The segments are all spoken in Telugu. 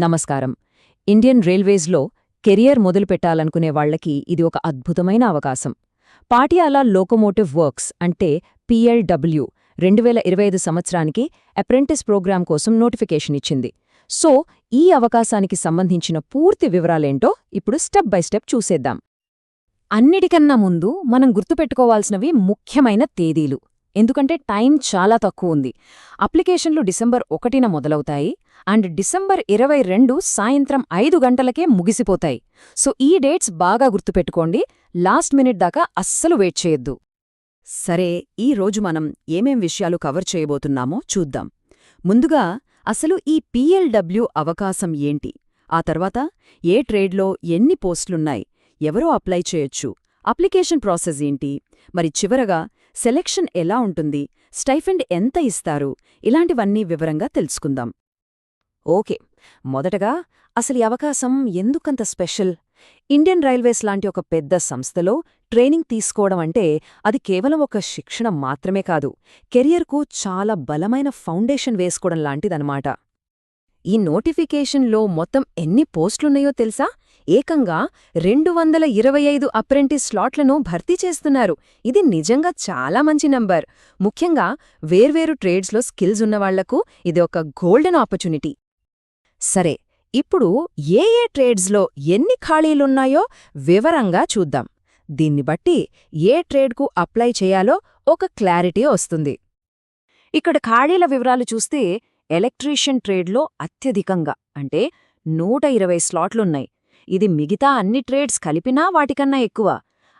నమస్కారం. ఇండియన్ రైల్వేస్లో కెరియర్ మొదలుపెట్టాలనుకునే వాళ్ళకి ఇది ఒక అద్భుతమైన అవకాశం. పాటియాలా లోకోమోటివ్ వర్క్స్ అంటే పిఎల్డబ్ల్యూ రెండు వేల ఇరవై ఐదు సంవత్సరానికి అప్రెంటిస్ ప్రోగ్రాం కోసం నోటిఫికేషన్ ఇచ్చింది. సో ఈ అవకాశానికి సంబంధించిన పూర్తి వివరాలేంటో ఇప్పుడు స్టెప్ బై స్టెప్ చూసేద్దాం. అన్నిటికన్నా ముందు మనం గుర్తుపెట్టుకోవాల్సినవి ముఖ్యమైన తేదీలు. ఎందుకంటే టైం చాలా తక్కువ ఉంది. అప్లికేషన్లు డిసెంబర్ ఒకటిన మొదలవుతాయి అండ్ డిసెంబర్ ఇరవై రెండు సాయంత్రం ఐదు గంటలకే ముగిసిపోతాయి. సో ఈ డేట్స్ బాగా గుర్తుపెట్టుకోండి. లాస్ట్ మినిట్ దాకా అస్సలు వెయిట్ చేయొద్దు. సరే ఈ రోజు మనం ఏమేం విషయాలు కవర్ చేయబోతున్నామో చూద్దాం. ముందుగా అసలు ఈ పీఎల్డబ్ల్యూ అవకాశం ఏంటి? ఆ తర్వాత ఏ ట్రేడ్లో ఎన్ని పోస్టులున్నాయి? ఎవరో అప్లై చేయొచ్చు? అప్లికేషన్ ప్రాసెస్ ఏంటి? మరి చివరగా సెలెక్షన్ ఎలా ఉంటుంది స్టైఫెండ్ ఎంత ఇస్తారు ఇలాంటివన్నీ వివరంగా తెలుసుకుందాం. ఓకే మొదటగా అసలు ఈ అవకాశం ఎందుకంత స్పెషల్? ఇండియన్ రైల్వేస్ లాంటి ఒక పెద్ద సంస్థలో ట్రైనింగ్ తీసుకోవడం అంటే అది కేవలం ఒక శిక్షణ మాత్రమే కాదు కెరియర్కు చాలా బలమైన ఫౌండేషన్ వేసుకోవడం లాంటిదనమాట ఈ నోటిఫికేషన్లో మొత్తం ఎన్ని పోస్టులున్నాయో తెలుసా? ఏకంగా రెండు వందల ఇరవై ఐదు అప్రెంటిస్ స్లాట్లను భర్తీ చేస్తున్నారు. ఇది నిజంగా చాలా మంచి నంబర్. ముఖ్యంగా వేర్వేరు ట్రేడ్స్లో స్కిల్స్ ఉన్నవాళ్ళకు ఇది ఒక గోల్డెన్ ఆపర్చునిటీ. సరే ఇప్పుడు ఏ ఏ ట్రేడ్స్లో ఎన్ని ఖాళీలున్నాయో వివరంగా చూద్దాం. దీన్ని బట్టి ఏ ట్రేడ్కు అప్లై చేయాలో ఒక క్లారిటీ వస్తుంది. ఇక్కడ ఖాళీల వివరాలు చూస్తే ఎలక్ట్రీషియన్ ట్రేడ్లో అత్యధికంగా అంటే నూట ఇరవై స్లాట్లున్నాయి. ఇది మిగతా అన్ని ట్రేడ్స్ కలిపినా వాటికన్నా ఎక్కువ.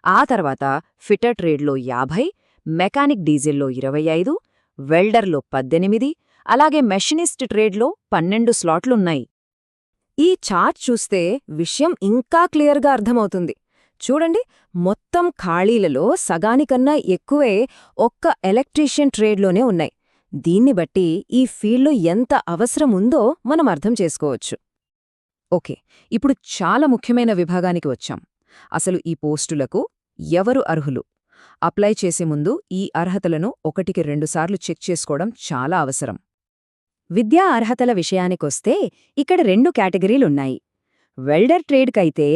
ఆ తర్వాత ఫిటర్ ట్రేడ్లో యాభై మెకానిక్ డీజిల్లో ఇరవై ఐదు వెల్డర్లో పద్దెనిమిది అలాగే మెషినిస్ట్ ట్రేడ్లో పన్నెండు స్లాట్లున్నాయి. ఈ చార్ట్ చూస్తే విషయం ఇంకా క్లియర్గా అర్థమవుతుంది. చూడండి మొత్తం ఖాళీలలో సగానికన్నా ఎక్కువే ఒక్క ఎలక్ట్రీషియన్ ట్రేడ్లోనే ఉన్నాయి. దీన్ని బట్టి ఈ ఫీల్డ్లో ఎంత అవసరం ఉందో మనం అర్థం చేసుకోవచ్చు. ఓకే ఇప్పుడు చాలా ముఖ్యమైన విభాగానికి వచ్చాం. అసలు ఈ పోస్టులకు ఎవరు అర్హులు? అప్లై చేసే ముందు ఈ అర్హతలను ఒకటికి రెండుసార్లు చెక్ చేసుకోవడం చాలా అవసరం. విద్యా అర్హతల విషయానికొస్తే ఇక్కడ రెండు కేటగిరీలున్నాయి. వెల్డర్ ట్రేడ్కైతే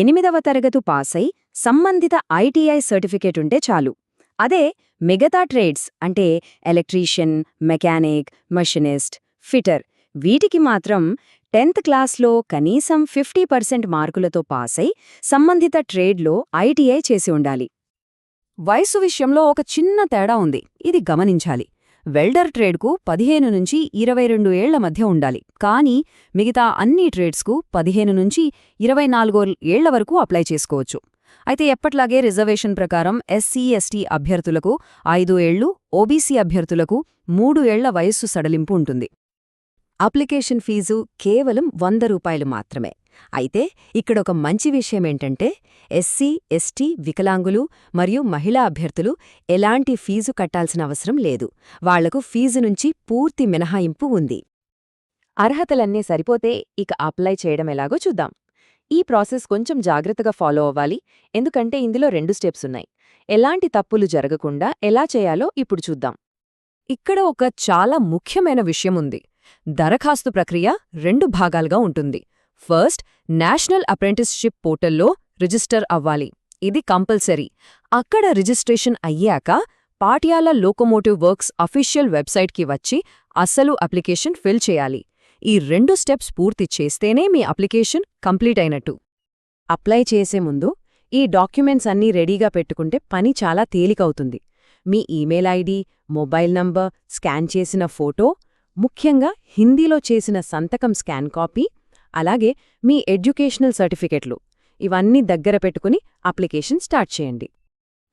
ఎనిమిదవ తరగతు పాసై సంబంధిత ఐటీఐ సర్టిఫికేట్ ఉంటే చాలు. అదే మిగతా ట్రేడ్స్ అంటే ఎలక్ట్రీషియన్ మెకానిక్ మషినిస్ట్ ఫిటర్ వీటికి మాత్రం టెన్త్ క్లాస్లో కనీసం ఫిఫ్టీ పర్సెంట్ మార్కులతో పాసై సంబంధిత ట్రేడ్లో ఐటీఐ చేసి ఉండాలి. వయసు విషయంలో ఒక చిన్న తేడా ఉంది. ఇది గమనించాలి. వెల్డర్ ట్రేడ్కు పదిహేను నుంచి ఇరవై రెండు ఏళ్ళ మధ్య ఉండాలి. కానీ మిగతా అన్ని ట్రేడ్స్కు పదిహేను నుంచి ఇరవై నాలుగో ఏళ్ళ వరకు అప్లై చేసుకోవచ్చు. అయితే ఎప్పట్లాగే రిజర్వేషన్ ప్రకారం ఎస్సీ ఎస్టీ అభ్యర్థులకు ఐదు ఏళ్ళు ఓబీసీ అభ్యర్థులకు మూడు ఏళ్ళ వయస్సు సడలింపు ఉంటుంది. అప్లికేషన్ ఫీజు కేవలం వంద రూపాయలు మాత్రమే. అయితే ఇక్కడొక మంచి విషయమేంటంటే ఎస్సీ ఎస్టీ వికలాంగులు మరియు మహిళా అభ్యర్థులు ఎలాంటి ఫీజు కట్టాల్సిన అవసరం లేదు. వాళ్ళకు ఫీజు నుంచి పూర్తి మినహాయింపు ఉంది. అర్హతలన్నీ సరిపోతే ఇక అప్లై చేయడం ఎలాగో చూద్దాం. ఈ ప్రాసెస్ కొంచెం జాగ్రత్తగా ఫాలో అవ్వాలి. ఎందుకంటే ఇందులో రెండు స్టెప్స్ ఉన్నాయి. ఎలాంటి తప్పులు జరగకుండా ఎలా చేయాలో ఇప్పుడు చూద్దాం. ఇక్కడ ఒక చాలా ముఖ్యమైన విషయం ఉంది. దరఖాస్తు ప్రక్రియ రెండు భాగాలుగా ఉంటుంది. ఫస్ట్ నేషనల్ అప్రెంటిస్షిప్ పోర్టల్లో రిజిస్టర్ అవ్వాలి. ఇది కంపల్సరీ. అక్కడ రిజిస్ట్రేషన్ అయ్యాక పాటియాల లోకోమోటివ్ వర్క్స్ అఫీషియల్ వెబ్సైట్కి వచ్చి అసలు అప్లికేషన్ ఫిల్ చేయాలి. ఈ రెండు స్టెప్స్ పూర్తి చేస్తేనే మీ అప్లికేషన్ కంప్లీట్ అయినట్టు. అప్లై చేసే ముందు ఈ డాక్యుమెంట్స్ అన్నీ రెడీగా పెట్టుకుంటే పని చాలా తేలికవుతుంది. మీ email ID mobile number scan చేసిన ఫోటో ముఖ్యంగా హిందీలో చేసిన సంతకం స్కాన్ కాపీ అలాగే మీ ఎడ్యుకేషనల్ సర్టిఫికెట్లు. ఇవన్నీ దగ్గర పెట్టుకుని అప్లికేషన్ స్టార్ట్ చేయండి.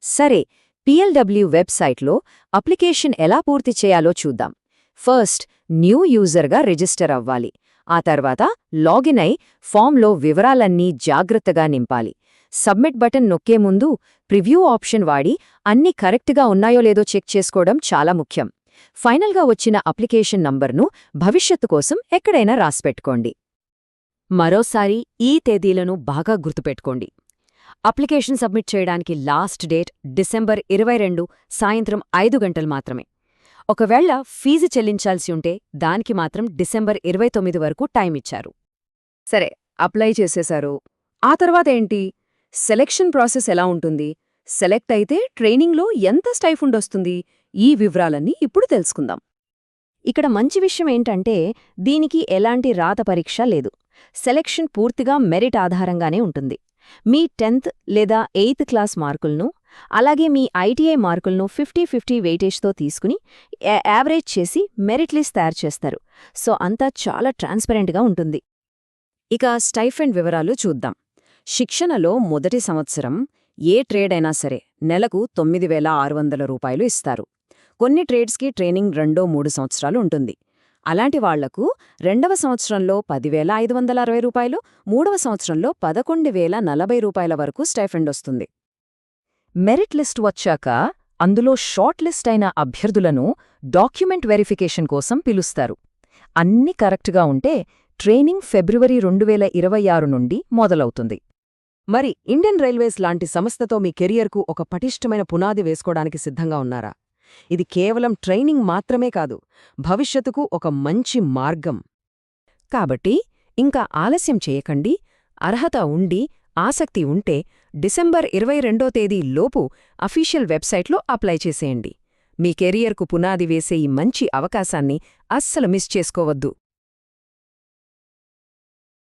సరే పిఎల్డబ్ల్యూ వెబ్సైట్లో అప్లికేషన్ ఎలా పూర్తి చేయాలో చూద్దాం. ఫస్ట్ న్యూ యూజర్గా రిజిస్టర్ అవ్వాలి. ఆ తర్వాత లాగిన్ అయి ఫామ్లో వివరాలన్నీ జాగ్రత్తగా నింపాలి. సబ్మిట్ బటన్ నొక్కే ముందు ప్రివ్యూ ఆప్షన్ వాడి అన్ని కరెక్ట్గా ఉన్నాయో లేదో చెక్ చేసుకోవడం చాలా ముఖ్యం. ఫైనల్గా వచ్చిన అప్లికేషన్ నంబర్ను భవిష్యత్తు కోసం ఎక్కడైనా రాసిపెట్టుకోండి. మరోసారి ఈ తేదీలను బాగా గుర్తుపెట్టుకోండి. అప్లికేషన్ సబ్మిట్ చేయడానికి లాస్ట్ డేట్ డిసెంబర్ ఇరవై రెండు సాయంత్రం ఐదు గంటలు మాత్రమే. ఒకవేళ ఫీజు చెల్లించాల్సి ఉంటే దానికి మాత్రం డిసెంబర్ ఇరవై తొమ్మిది వరకు టైం ఇచ్చారు. సరే అప్లై చేసేశారు ఆ తర్వాత ఏంటి? సెలెక్షన్ ప్రాసెస్ ఎలా ఉంటుంది? సెలెక్ట్ అయితే ట్రైనింగ్లో ఎంత స్టైఫుండ్ వస్తుంది ఈ వివరాలన్నీ ఇప్పుడు తెలుసుకుందాం. ఇక్కడ మంచి విషయం ఏంటంటే దీనికి ఎలాంటి రాత పరీక్ష లేదు. సెలెక్షన్ పూర్తిగా మెరిట్ ఆధారంగానే ఉంటుంది. మీ టెన్త్ లేదా ఎయిత్ క్లాస్ మార్కులను అలాగే మీ ఐటీఐ మార్కులను ఫిఫ్టీ ఫిఫ్టీ వెయిటేజ్తో తీసుకుని యావరేజ్ చేసి మెరిట్ లిస్ట్ తయారు చేస్తారు. సో అంతా చాలా ట్రాన్స్పరెంట్గా ఉంటుంది. ఇక స్టైఫెండ్ వివరాలు చూద్దాం. శిక్షణలో మొదటి సంవత్సరం ఏ ట్రేడ్ అయినా సరే నెలకు తొమ్మిది రూపాయలు ఇస్తారు. కొన్ని ట్రేడ్స్కి ట్రైనింగ్ రెండో మూడు సంవత్సరాలు ఉంటుంది. అలాంటి వాళ్ళకు రెండవ సంవత్సరంలో పదివేల ఐదు వందల అరవై రూపాయలు మూడవ సంవత్సరంలో పదకొండు వేల నలభై రూపాయల వరకు స్టైఫెండ్ వస్తుంది. మెరిట్ లిస్ట్ వచ్చాక అందులో షార్ట్ లిస్ట్ అయిన అభ్యర్థులను డాక్యుమెంట్ వెరిఫికేషన్ కోసం పిలుస్తారు. అన్ని కరెక్ట్గా ఉంటే ట్రైనింగ్ ఫిబ్రవరి రెండు వేల ఇరవై ఆరు నుండి మొదలవుతుంది. మరి ఇండియన్ రైల్వేస్ లాంటి సంస్థతో మీ కెరియర్కు ఒక పటిష్టమైన పునాది వేసుకోవడానికి సిద్ధంగా ఉన్నారా? ఇది కేవలం ట్రైనింగ్ మాత్రమే కాదు భవిష్యత్తుకు ఒక మంచి మార్గం. కాబట్టి ఇంకా ఆలస్యం చేయకండి అర్హత ఉండి ఆసక్తి ఉంటే డిసెంబర్ ఇరవై రెండో తేదీ లోపు అఫీషియల్ వెబ్సైట్లో అప్లై చేసేయండి. మీ కెరియర్కు పునాది వేసే ఈ మంచి అవకాశాన్ని అస్సలు మిస్ చేసుకోవద్దు.